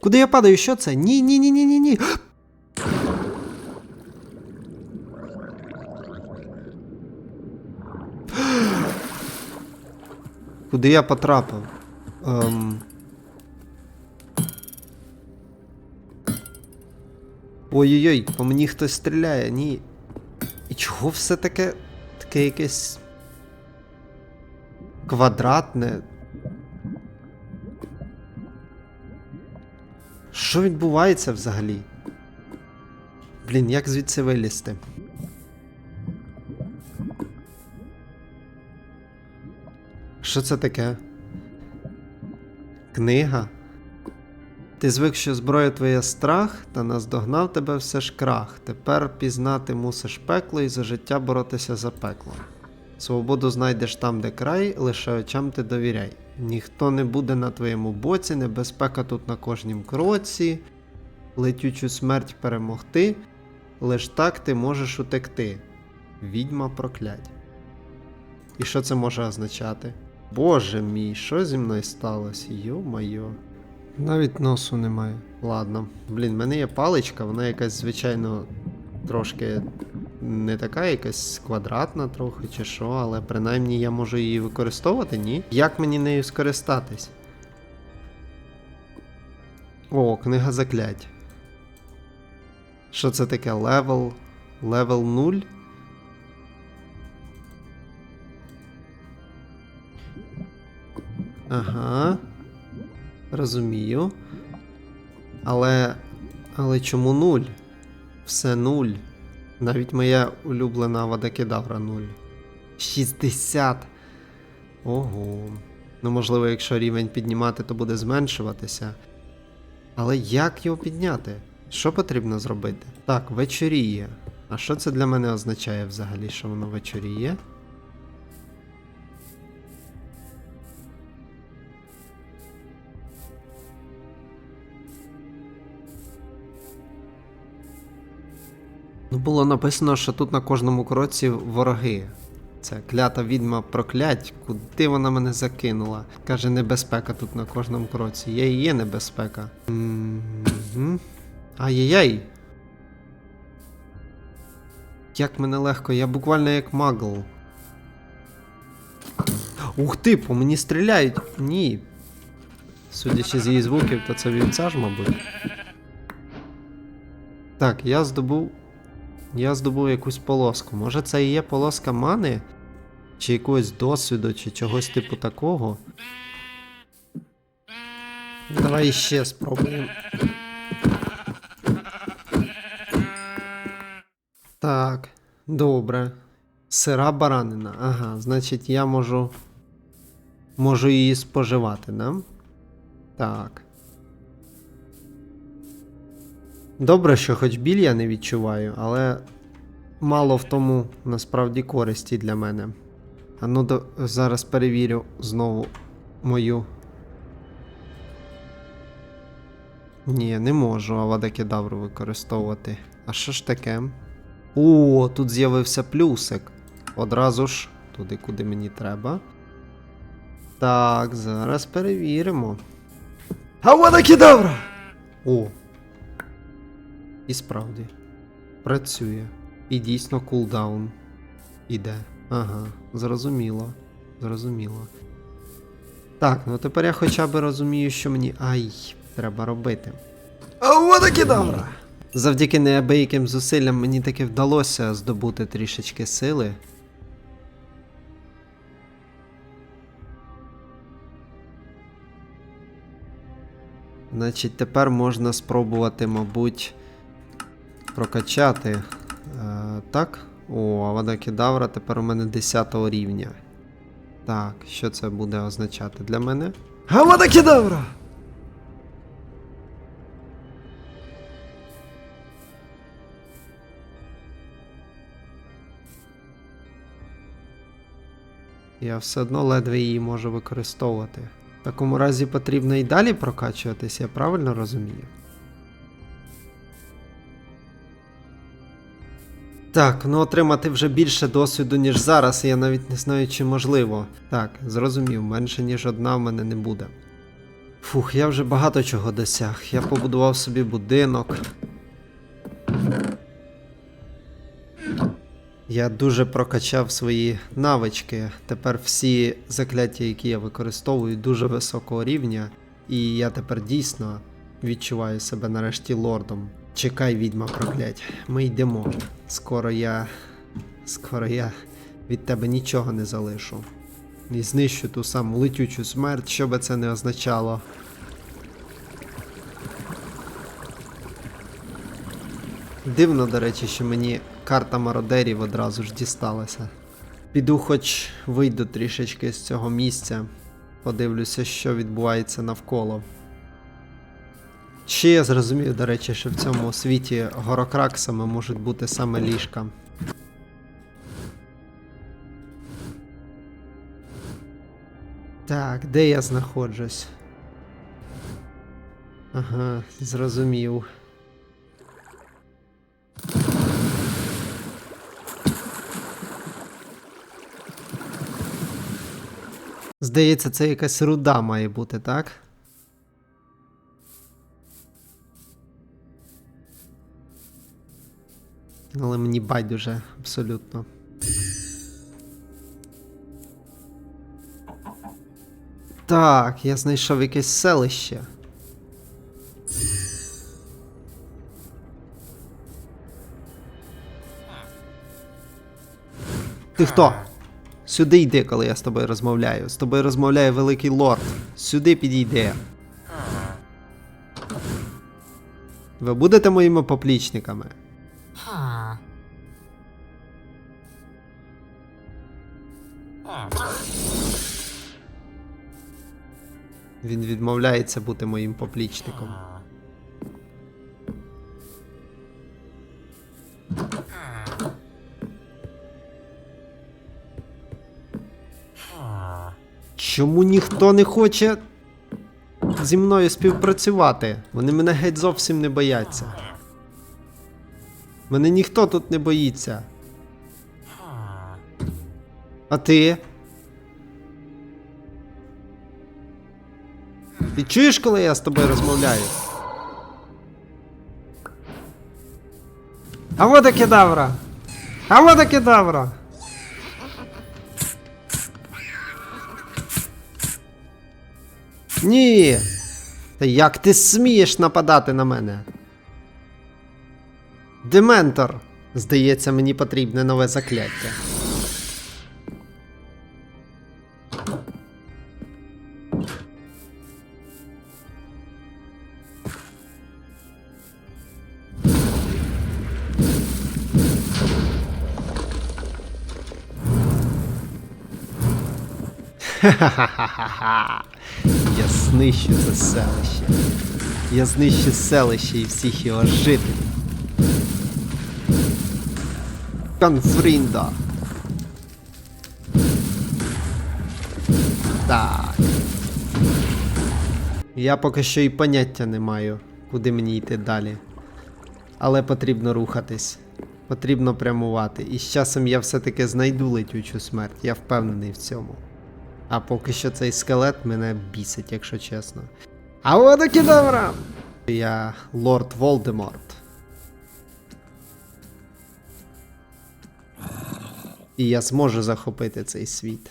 Куди я падаю? Що це? Ні, ні, ні, ні, ні, ні. Куди я потрапив? Ем... Ой-ой-ой, по мені хтось стріляє, ні. І чого все таке. таке якесь. квадратне. Що відбувається взагалі? Блін, як звідси вилізти? Що це таке? Книга? Ти звик, що зброя твоя страх, та наздогнав тебе все ж крах. Тепер пізнати мусиш пекло і за життя боротися за пекло. Свободу знайдеш там, де край, лише очам ти довіряй. Ніхто не буде на твоєму боці, небезпека тут на кожнім кроці, летючу смерть перемогти, лиш так ти можеш утекти. Відьма проклять. І що це може означати? Боже мій, що зі мною сталося? Йо-майо. Навіть носу немає. Ладно. Блін, в мене є паличка, вона якась, звичайно, трошки не така, якась квадратна трохи чи що, але принаймні я можу її використовувати, ні? Як мені нею скористатись? О, книга заклять. Що це таке? Левел. Левел 0? Ага. Розумію. Але. Але чому нуль? Все нуль. Навіть моя улюблена вадакедавра 0. 60. Ого. Ну, можливо, якщо рівень піднімати, то буде зменшуватися. Але як його підняти? Що потрібно зробити? Так, вечоріє. А що це для мене означає взагалі, що воно вечоріє? Ну, було написано, що тут на кожному кроці вороги. Це клята відьма проклять, куди вона мене закинула. Каже, небезпека тут на кожному кроці. Є є небезпека. Ай-яй-яй. Як мене легко, я буквально як магл. Ух ти, по мені стріляють. Ні. Судячи з її звуків, то це вівця ж, мабуть. Так, я здобув. Я здобув якусь полоску. Може це і є полоска мани? Чи якогось досвіду, чи чогось типу такого. Давай ще спробуємо. Так, добре. Сира баранина. Ага, значить я можу. Можу її споживати, да? Так. Добре, що хоч біль я не відчуваю, але мало в тому насправді користі для мене. А ну до... зараз перевірю знову мою. Ні, не можу авадакедавру використовувати. А що ж таке? О, тут з'явився плюсик. Одразу ж туди, куди мені треба. Так, зараз перевіримо. Авадакедавра! О, і справді. Працює. І дійсно кулдаун. Іде. Ага, зрозуміло. Зрозуміло. Так, ну тепер я хоча б розумію, що мені. Ай, треба робити. Авадакедавра! Завдяки неабияким зусиллям мені таки вдалося здобути трішечки сили. Значить, тепер можна спробувати, мабуть, прокачати. Е, так. О, Авада Кедавра тепер у мене 10 рівня. Так, що це буде означати для мене? Авада Кедавра! Я все одно ледве її можу використовувати. В такому разі потрібно і далі прокачуватись, я правильно розумію? Так, ну отримати вже більше досвіду, ніж зараз, я навіть не знаю, чи можливо. Так, зрозумів, менше ніж одна в мене не буде. Фух, я вже багато чого досяг. Я побудував собі будинок. Я дуже прокачав свої навички. Тепер всі закляття, які я використовую, дуже високого рівня. І я тепер дійсно відчуваю себе нарешті лордом. Чекай, відьма проклять. Ми йдемо. Скоро я. Скоро я від тебе нічого не залишу. І знищу ту саму летючу смерть, що би це не означало. Дивно, до речі, що мені карта мародерів одразу ж дісталася. Піду, хоч вийду трішечки з цього місця, подивлюся, що відбувається навколо. Ще я зрозумів, до речі, що в цьому світі горокраксами можуть бути саме ліжка. Так, де я знаходжусь? Ага, зрозумів. Здається, це якась руда має бути, так? Але мені байдуже абсолютно. Так, я знайшов якесь селище. Ти хто? Сюди йди, коли я з тобою розмовляю. З тобою розмовляє великий лорд. Сюди підійди. Ви будете моїми поплічниками? Він відмовляється бути моїм поплічником. Чому ніхто не хоче зі мною співпрацювати? Вони мене геть зовсім не бояться. Мене ніхто тут не боїться. А ти? Ти чуєш, коли я з тобою розмовляю? А вот кедавра! А вот і кедавра! Ні! Та як ти смієш нападати на мене? Дементор! Здається, мені потрібне нове закляття. Ха-ха-ха-ха. Я знищу це селище. Я знищу селище і всіх його жителів. Конфрінда. Так. Я поки що і поняття не маю, куди мені йти далі. Але потрібно рухатись. Потрібно прямувати. І з часом я все-таки знайду летючу смерть, я впевнений в цьому. А поки що цей скелет мене бісить, якщо чесно. А і добра! Я лорд Волдеморт. І я зможу захопити цей світ.